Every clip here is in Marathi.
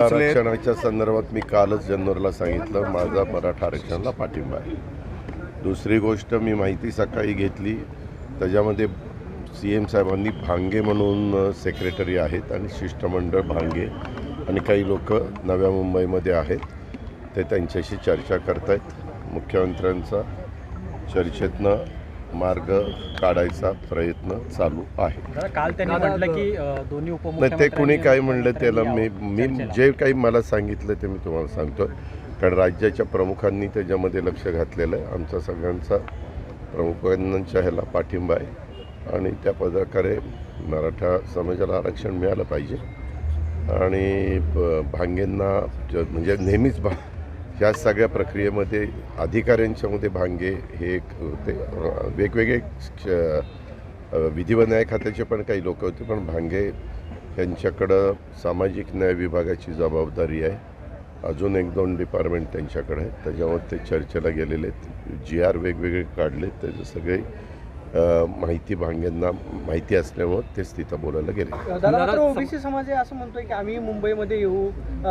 आरक्षणाच्या संदर्भात मी कालच जन्नरला सांगितलं माझा मराठा आरक्षणाला पाठिंबा आहे. दुसरी गोष्ट मी माहिती सकाळी घेतली त्याच्यामध्ये सी एम साहेबांनी भांगे म्हणून सेक्रेटरी आहेत आणि शिष्टमंडळ भांगे आणि काही लोक नव्या मुंबईमध्ये आहेत ते त्यांच्याशी चर्चा करतायत. मुख्यमंत्र्यांचा चर्चेतनं मार्ग काढायचा प्रयत्न चालू आहे. काल त्यांनी म्हटलं की दोन्ही नाही उपमुख्यमंत्री ते कुणी काय म्हणलं त्याला मी मी जे काही मला सांगितलं ते मी तुम्हाला सांगतो कारण राज्याच्या प्रमुखांनी त्याच्यामध्ये लक्ष घातलेलं आहे. आमचा सगळ्यांचा प्रमुखांच्या ह्याला पाठिंबा आहे. आणि त्या प्रकारे मराठा समाजाला आरक्षण मिळालं पाहिजे. आणि भांगेंना म्हणजे नेहमीच भा ह्या सगळ्या प्रक्रियेमध्ये अधिकाऱ्यांच्यामध्ये भांगे हे एक होते. वेगवेगळे क्ष- विधी व न्याय खात्याचे पण काही लोक होते पण भांगे यांच्याकडं सामाजिक न्याय विभागाची जबाबदारी आहे. अजून एक दोन डिपार्टमेंट त्यांच्याकडे आहेत. त्याच्यावर ते चर्चेला गेलेले आहेत. जी आर वेगवेगळे काढले त्याचे सगळे माहिती भांग्यांना माहिती असल्यामुळं तेच तिथं बोलायला गेले दादा ओबीसी समाज आहे असं म्हणतोय की आम्ही मुंबईमध्ये येऊ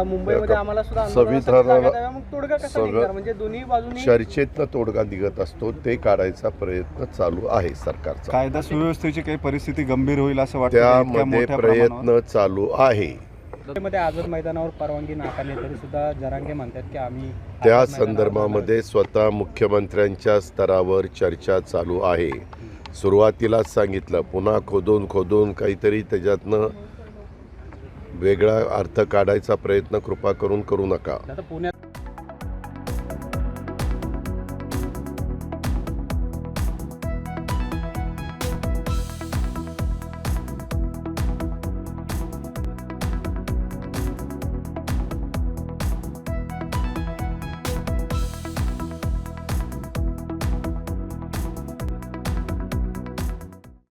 मुंबईमध्ये आम्हाला सुद्धा आंदोलनासाठी संविधानाला- जागा द्याव्या. मग तोडगा कसा सगळं- निघणार म्हणजे दोन्ही बाजूनी चर्चेतनं तोडगा निघत असतो ते काढायचा प्रयत्न चालू आहे सरकारचा कायदा सुव्यवस्थेची काही परिस्थिती गंभीर होईल असं वाटतं का? इतक्या त्यामध्ये मोठ्या प्रमाणावर? प्रयत्न चालू आहे मध्ये आझाद मैदानावर परवानगी नाकारली तरी सुद्धा जरांगे म्हणतात की आम्ही त्या संदर्भामध्ये स्वतः मुख्यमंत्र्यांच्या स्तरावर चर्चा चालू आहे सुरुवातीलाच सांगितलं पुन्हा खोदून खोदून काहीतरी त्याच्यातनं वेगळा अर्थ काढायचा प्रयत्न कृपा करून करू नका. पुण्यात